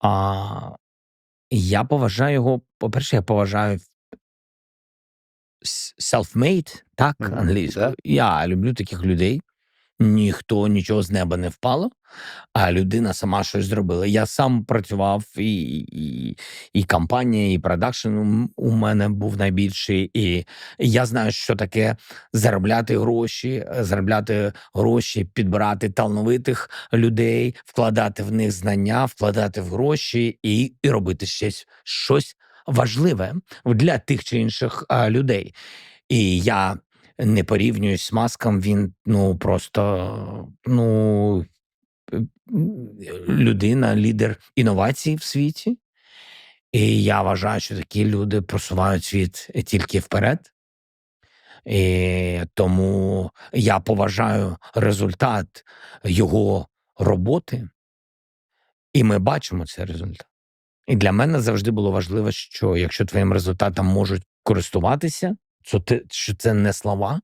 А, я поважаю його по-перше, я поважаю self-made, так, Мгм. англійською. Да. Я люблю таких людей. Ніхто нічого з неба не впало, а людина сама щось зробила. Я сам працював і і і компанія, і продакшн у мене був найбільший, і я знаю, що таке заробляти гроші, заробляти гроші, підбирати талановитих людей, вкладати в них знання, вкладати в гроші і і робити щось щось важливе для тих чи інших, людей. І я не порівнююсь з Маском, він, ну, просто, ну, е, людина, лідер інновацій в світі. І я вважаю, що такі люди просувають світ тільки вперед. І тому я поважаю результат його роботи, і ми бачимо цей результат. І для мене завжди було важливо, що якщо твоїм результатом можуть користуватися, що ти що це не слова,